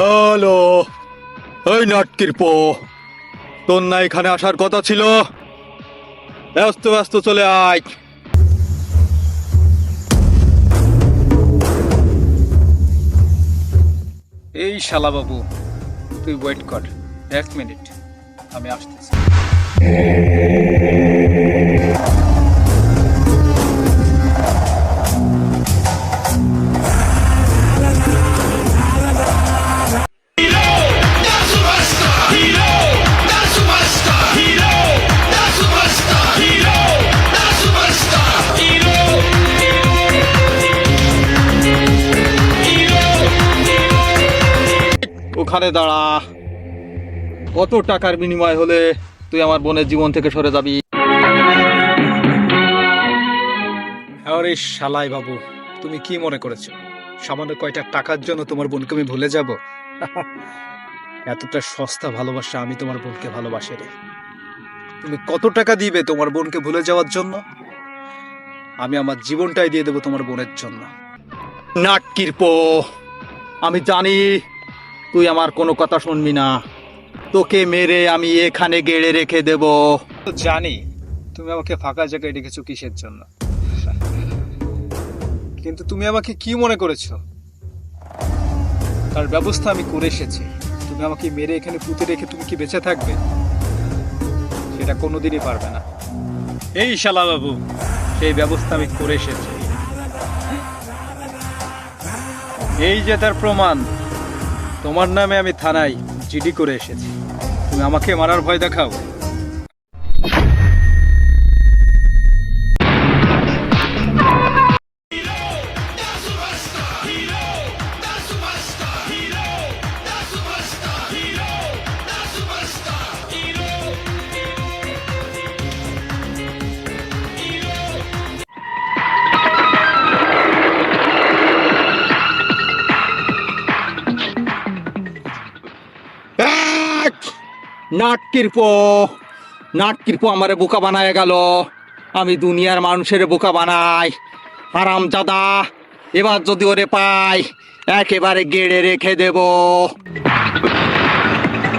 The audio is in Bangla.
হ্যালো এই নাটকির পো। তোর না এখানে আসার কথা ছিল। ব্যস্ত ব্যস্ত চলে আয়। এই শালা বাবু তুই ওয়েট কর। এক মিনিট আমি আসতেছি। ওখানে দাঁড়া। কত টাকার বিনিময় হলে তুই আমার বোনের জীবন থেকে সরে যাবি? আরে শালাই বাবু তুমি কি মনে করেছ? সামান্য কয়টা টাকার জন্য তোমার বোনকে আমি ভুলে যাব? এতটা সস্তা ভালোবাসা আমি তোমার বোনকে ভালোবাসি রে। তুমি কত টাকা দিবে তোমার বোনকে ভুলে যাওয়ার জন্য? আমি আমার জীবনটাই দিয়ে দেবো তোমার বোনের জন্য। নাটকির পো আমি জানি তুই আমার কোনো কথা শুনবি না। তোকে মেরে আমি এখানে গেড়ে রেখে দেব। তো জানি তুমি আমাকে ফাঁকা জায়গায় রেখেছো কিসের জন্য? কিন্তু তুমি আমাকে কি মনে করেছ? তার ব্যবস্থা আমি করে এসেছি। তুমি আমাকে মেরে এখানে পুঁতে রেখে তুমি কি বেঁচে থাকবে? সেটা কোনোদিনই পারবে না। এই শালা বাবু সেই ব্যবস্থা আমি করে এসেছি। এই যে তার প্রমাণ তোমার নামে আমি থানায় জিডি করে এসেছি। তুমি আমাকে মারার ভয় দেখাও। নাটকির পো নাটকির পো আমারে বোকা বানায় গেল। আমি দুনিয়ার মানুষের বোকা বানাই। আরাম দাদা এবার যদি ওরে পাই, একেবারে গেড়ে রেখে দেব।